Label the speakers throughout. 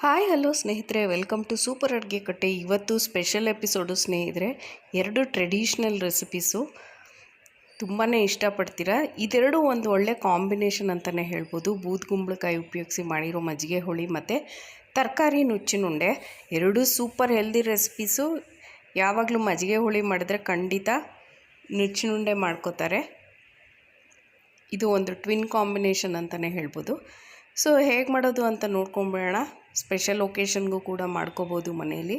Speaker 1: Hi, hello ಸ್ನೇಹಿತರೆ. Welcome to super ಅಡುಗೆ ಕಟ್ಟೆ. ಇವತ್ತು ಸ್ಪೆಷಲ್ ಎಪಿಸೋಡು ಸ್ನೇಹಿತರೆ, ಎರಡು ಟ್ರೆಡಿಷ್ನಲ್ ರೆಸಿಪೀಸು. ತುಂಬಾ ಇಷ್ಟಪಡ್ತೀರಾ? ಇದೆರಡು ಒಂದು ಒಳ್ಳೆ ಕಾಂಬಿನೇಷನ್ ಅಂತಲೇ ಹೇಳ್ಬೋದು. ಬೂದ್ಗುಂಬಳಕಾಯಿ ಉಪಯೋಗಿಸಿ ಮಾಡಿರೋ ಮಜ್ಜಿಗೆ ಹುಳಿ ಮತ್ತು ತರಕಾರಿ ನುಚ್ಚಿನುಂಡೆ. ಎರಡೂ ಸೂಪರ್ ಹೆಲ್ದಿ ರೆಸಿಪೀಸು. ಯಾವಾಗಲೂ ಮಜ್ಜಿಗೆ ಹುಳಿ ಮಾಡಿದ್ರೆ ಖಂಡಿತ ನುಚ್ಚಿನುಂಡೆ ಮಾಡ್ಕೋತಾರೆ. ಇದು ಒಂದು ಟ್ವಿನ್ ಕಾಂಬಿನೇಷನ್ ಅಂತಲೇ ಹೇಳ್ಬೋದು. ಸೊ, ಹೇಗೆ ಮಾಡೋದು ಅಂತ ನೋಡ್ಕೊಂಬೇಡ ಸ್ಪೆಷಲ್ ಒಕೇಶನ್ಗೂ ಕೂಡ ಮಾಡ್ಕೋಬೋದು ಮನೆಯಲ್ಲಿ.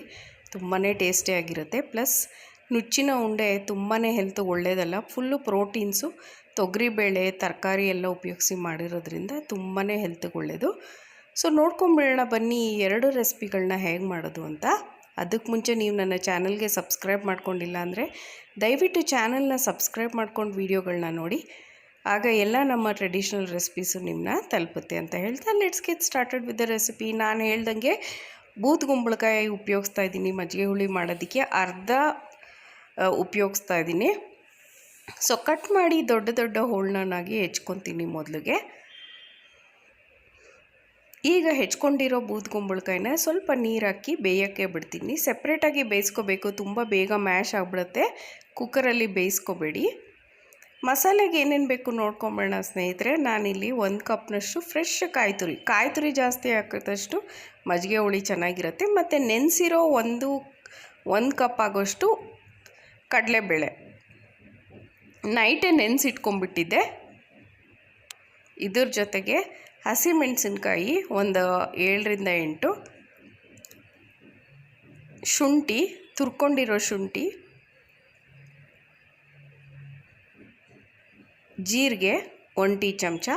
Speaker 1: ತುಂಬಾ ಟೇಸ್ಟಿಯಾಗಿರುತ್ತೆ ಪ್ಲಸ್ ನುಚ್ಚಿನ ಉಂಡೆ ತುಂಬಾ ಹೆಲ್ತ್ ಒಳ್ಳೆಯದಲ್ಲ ಫುಲ್ಲು ಪ್ರೋಟೀನ್ಸು ತೊಗರಿಬೇಳೆ ತರಕಾರಿ ಎಲ್ಲ ಉಪಯೋಗಿಸಿ ಮಾಡಿರೋದ್ರಿಂದ ತುಂಬಾ ಹೆಲ್ತ್ಗೆ ಒಳ್ಳೆಯದು ಸೊ, ನೋಡ್ಕೊಂಬಿಡೋಣ. ಬನ್ನಿ ಈ ಎರಡು ರೆಸಿಪಿಗಳನ್ನ ಹೇಗೆ ಮಾಡೋದು ಅಂತ. ಅದಕ್ಕೆ ಮುಂಚೆ ನೀವು ನನ್ನ ಚಾನಲ್ಗೆ ಸಬ್ಸ್ಕ್ರೈಬ್ ಮಾಡ್ಕೊಂಡಿಲ್ಲ ಅಂದರೆ ದಯವಿಟ್ಟು ಚಾನಲ್ನ ಸಬ್ಸ್ಕ್ರೈಬ್ ಮಾಡ್ಕೊಂಡು ವೀಡಿಯೋಗಳನ್ನ ನೋಡಿ. ಆಗ ಎಲ್ಲ ನಮ್ಮ ಟ್ರೆಡಿಷ್ನಲ್ ರೆಸಿಪೀಸು ನಿಮ್ಮನ್ನ ತಲುಪುತ್ತೆ ಅಂತ ಹೇಳ್ತಾ let's get started with the recipe ನಾನು ಹೇಳ್ದಂಗೆ ಬೂತ್ ಗುಂಬಳಕಾಯಿ ಉಪಯೋಗಿಸ್ತಾ ಇದ್ದೀನಿ, ಮಜ್ಜಿಗೆ ಹುಳಿ ಮಾಡೋದಕ್ಕೆ ಅರ್ಧ ಉಪಯೋಗಿಸ್ತಾ ಇದ್ದೀನಿ. ಸೊ ಕಟ್ ಮಾಡಿ ದೊಡ್ಡ ದೊಡ್ಡ ಹೋಳ್ನಾಗಿ ಹೆಚ್ಕೊತೀನಿ ಮೊದಲಿಗೆ. ಈಗ ಹೆಚ್ಕೊಂಡಿರೋ ಬೂತ್ ಕುಂಬಳಕಾಯಿನ ಸ್ವಲ್ಪ ನೀರು ಹಾಕಿ ಬೇಯೋಕ್ಕೆ ಬಿಡ್ತೀನಿ. ಸಪ್ರೇಟಾಗಿ ಬೇಯಿಸ್ಕೋಬೇಕು, ತುಂಬ ಬೇಗ ಮ್ಯಾಶ್ ಆಗಿಬಿಡುತ್ತೆ. ಕುಕ್ಕರಲ್ಲಿ ಬೇಯಿಸ್ಕೋಬೇಡಿ. ಮಸಾಲೆಗೆ ಏನೇನು ಬೇಕು ನೋಡ್ಕೊಂಬೋಣ ಸ್ನೇಹಿತರೆ. ನಾನಿಲ್ಲಿ ಒಂದು ಕಪ್ನಷ್ಟು ಫ್ರೆಶ್ ಕಾಯಿ ತುರಿ ಕಾಯಿ ತುರಿ ಜಾಸ್ತಿ ಹಾಕಿದಷ್ಟು ಮಜ್ಜಿಗೆ ಹುಳಿ ಚೆನ್ನಾಗಿರುತ್ತೆ. ಮತ್ತು ನೆನೆಸಿರೋ ಒಂದು ಒಂದು ಕಪ್ ಆಗೋಷ್ಟು ಕಡಲೆಬೇಳೆ. ನೈಟೇ ನೆನೆಸಿಟ್ಕೊಂಬಿಟ್ಟಿದ್ದೆ ಇದ್ರ ಜೊತೆಗೆ ಹಸಿಮೆಣಸಿನ್ಕಾಯಿ ಒಂದು ಏಳರಿಂದ ಎಂಟು ಶುಂಠಿ, ತುರ್ಕೊಂಡಿರೋ ಶುಂಠಿ ಜೀರಿಗೆ ಒಂದು ಟೀ ಚಮಚ,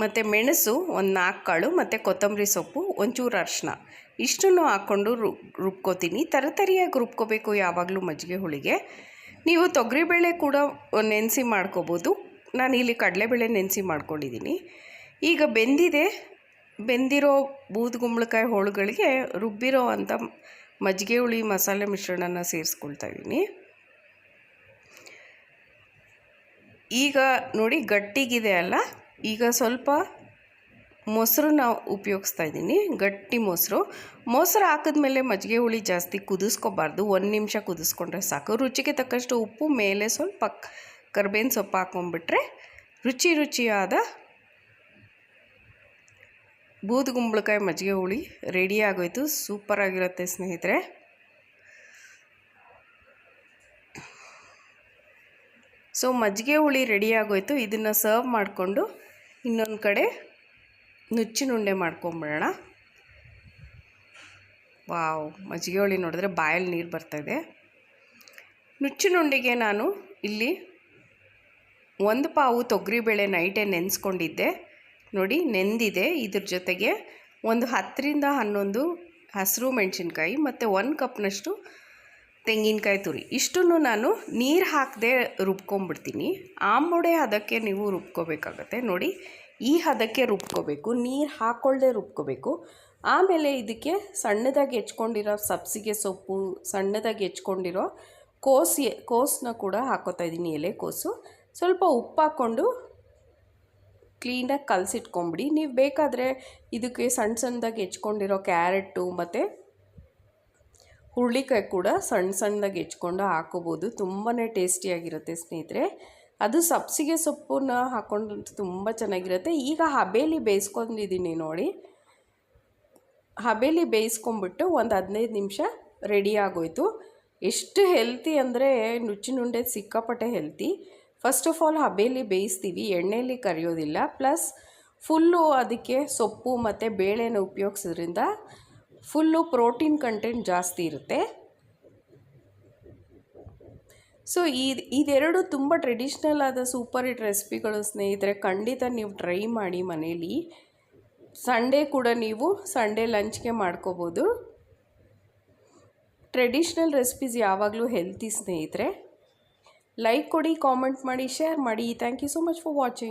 Speaker 1: ಮತ್ತು ಮೆಣಸು ಒಂದು ನಾಲ್ಕು ಕಾಳು, ಮತ್ತು ಕೊತ್ತಂಬರಿ ಸೊಪ್ಪು ಒಂಚೂರು ಅರ್ಶನ. ಇಷ್ಟನ್ನು ಹಾಕ್ಕೊಂಡು ರು, ರುಬ್ಕೋತೀನಿ. ತರತರಿಯಾಗಿ ರುಬ್ಕೋಬೇಕು ಯಾವಾಗಲೂ ಮಜ್ಜಿಗೆ ಹುಳಿಗೆ. ನೀವು ತೊಗರಿಬೇಳೆ ಕೂಡ ನೆನೆಸಿ ಮಾಡ್ಕೋಬೋದು. ನಾನು ಇಲ್ಲಿ ಕಡಲೆಬೇಳೆ ನೆನೆಸಿ ಮಾಡ್ಕೊಂಡಿದ್ದೀನಿ. ಈಗ ಬೆಂದಿದೆ. ಬೆಂದಿರೋ ಬೂದುಗುಂಬಳಕಾಯಿ ಹೋಳುಗಳಿಗೆ ರುಬ್ಬಿರೋ ಅಂಥ ಮಜ್ಜಿಗೆ ಹುಳಿ ಮಸಾಲೆ ಮಿಶ್ರಣನ ಸೇರಿಸ್ಕೊಳ್ತಾ ಇದ್ದೀನಿ. ಈಗ ನೋಡಿ ಗಟ್ಟಿಗಿದೆ ಅಲ್ಲ? ಈಗ ಸ್ವಲ್ಪ ಮೊಸರು ನಾವು ಉಪಯೋಗಿಸ್ತಾ ಇದ್ದೀನಿ. ಗಟ್ಟಿ ಮೊಸರು. ಮೊಸರು ಹಾಕಿದ್ಮೇಲೆ ಮಜ್ಜಿಗೆ ಹುಳಿ ಜಾಸ್ತಿ ಕುದಿಸ್ಕೋಬಾರ್ದು. ಒಂದು ನಿಮಿಷ ಕುದಿಸ್ಕೊಂಡ್ರೆ ಸಾಕು. ರುಚಿಗೆ ತಕ್ಕಷ್ಟು ಉಪ್ಪು, ಮೇಲೆ ಸ್ವಲ್ಪ ಕರ್ಬೇವಿನ ಸೊಪ್ಪು ಹಾಕೊಂಡ್ಬಿಟ್ರೆ ರುಚಿ ರುಚಿಯಾದ ಬೂದುಗುಂಬಳಕಾಯಿ ಮಜ್ಜಿಗೆ ಹುಳಿ ರೆಡಿ ಆಗೋಯ್ತು. ಸೂಪರಾಗಿರುತ್ತೆ ಸ್ನೇಹಿತರೆ. ಸೊ ಮಜ್ಜಿಗೆ ಹುಳಿ ರೆಡಿ ಆಗೋಯ್ತು. ಇದನ್ನು ಸರ್ವ್ ಮಾಡಿಕೊಂಡು ಇನ್ನೊಂದು ಕಡೆ ನುಚ್ಚಿನುಂಡೆ ಮಾಡ್ಕೊಂಬಿಡೋಣ. ವಾವ್, ಮಜ್ಜಿಗೆ ಹುಳಿ ನೋಡಿದ್ರೆ ಬಾಯಲ್ಲಿ ನೀರು ಬರ್ತಾಯಿದೆ ನುಚ್ಚಿನುಂಡೆಗೆ ನಾನು ಇಲ್ಲಿ ಒಂದು ಪಾವು ತೊಗರಿಬೇಳೆ ನೈಟೇ ನೆನೆಸ್ಕೊಂಡಿದ್ದೆ. ನೋಡಿ, ನೆಂದಿದೆ. ಇದ್ರ ಜೊತೆಗೆ ಒಂದು ಹತ್ತರಿಂದ ಹನ್ನೊಂದು ಹಸಿರು ಮೆಣಸಿನ್ಕಾಯಿ ಮತ್ತು ಒಂದು ಕಪ್ನಷ್ಟು ತೆಂಗಿನಕಾಯಿ ತುರಿ. ಇಷ್ಟನ್ನು ನಾನು ನೀರು ಹಾಕದೆ ರುಬ್ಕೊಂಬಿಡ್ತೀನಿ. ಆಂಬೊಡೆ ಹದಕ್ಕೆ ನೀವು ರುಬ್ಕೋಬೇಕಾಗತ್ತೆ. ನೋಡಿ, ಈ ಹದಕ್ಕೆ ರುಬ್ಕೋಬೇಕು, ನೀರು ಹಾಕ್ಕೊಳ್ಳದೆ ರುಬ್ಕೋಬೇಕು. ಆಮೇಲೆ ಇದಕ್ಕೆ ಸಣ್ಣದಾಗಿ ಹೆಚ್ಕೊಂಡಿರೋ ಸಬ್ಸಿಗೆ ಸೊಪ್ಪು, ಸಣ್ಣದಾಗಿ ಹೆಚ್ಕೊಂಡಿರೋ ಕೋಸ್ ಕೋಸನ್ನ ಕೂಡ ಹಾಕೋತಾ ಇದ್ದೀನಿ, ಎಲೆ ಕೋಸು. ಸ್ವಲ್ಪ ಉಪ್ಪು ಹಾಕ್ಕೊಂಡು ಕ್ಲೀನಾಗಿ ಕಲಸಿಟ್ಕೊಂಬಿಡಿ. ನೀವು ಬೇಕಾದರೆ ಇದಕ್ಕೆ ಸಣ್ಣ ಸಣ್ಣದಾಗಿ ಹೆಚ್ಕೊಂಡಿರೋ ಕ್ಯಾರೆಟು ಮತ್ತು ಹುರುಳಿಕಾಯಿ ಕೂಡ ಸಣ್ಣ ಸಣ್ಣದಾಗಿ ಹೆಚ್ಕೊಂಡು ಹಾಕೋಬೋದು. ತುಂಬಾ ಟೇಸ್ಟಿಯಾಗಿರುತ್ತೆ ಸ್ನೇಹಿತರೆ. ಅದು ಸಬ್ಸಿಗೆ ಸೊಪ್ಪನ್ನ ಹಾಕ್ಕೊಂಡು ತುಂಬ ಚೆನ್ನಾಗಿರುತ್ತೆ. ಈಗ ಹಬೇಲಿ ಬೇಯಿಸ್ಕೊಂಡಿದ್ದೀನಿ ನೋಡಿ. ಹಬೇಲಿ ಬೇಯಿಸ್ಕೊಂಬಿಟ್ಟು ಒಂದು ಹದಿನೈದು ನಿಮಿಷ ರೆಡಿ ಆಗೋಯ್ತು. ಎಷ್ಟು ಹೆಲ್ತಿ ಅಂದರೆ ನುಚ್ಚಿನುಂಡೆ ಸಿಕ್ಕಾಪಟ್ಟೆ ಹೆಲ್ತಿ. ಫಸ್ಟ್ ಆಫ್ ಆಲ್ ಹಬೇಲಿ ಬೇಯಿಸ್ತೀವಿ. ಎಣ್ಣೆಯಲ್ಲಿ ಕರಿಯೋದಿಲ್ಲ. ಪ್ಲಸ್ ಫುಲ್ಲು ಅದಕ್ಕೆ ಸೊಪ್ಪು ಮತ್ತು ಬೇಳೆನ ಉಪಯೋಗಿಸೋದ್ರಿಂದ ಫುಲ್ಲು ಪ್ರೋಟೀನ್ ಕಂಟೆಂಟ್ ಜಾಸ್ತಿ ಇರುತ್ತೆ. ಸೊ ಈ ಇದೆರಡು ತುಂಬ ಟ್ರೆಡಿಷ್ನಲ್ ಆದ ಸೂಪರ್ ಹಿಟ್ ರೆಸಿಪಿಗಳು ಸ್ನೇಹಿತರೆ, ಖಂಡಿತ ನೀವು ಟ್ರೈ ಮಾಡಿ ಮನೇಲಿ. ಸಂಡೇ ಕೂಡ ನೀವು ಸಂಡೇ ಲಂಚ್ಗೆ ಮಾಡ್ಕೋಬೋದು. ಟ್ರೆಡಿಷ್ನಲ್ ರೆಸಿಪೀಸ್ ಯಾವಾಗಲೂ ಹೆಲ್ತಿ ಸ್ನೇಹಿತರೆ. ಲೈಕ್ ಕೊಡಿ ಕಾಮೆಂಟ್ ಮಾಡಿ ಶೇರ್ ಮಾಡಿ. Thank you so much for watching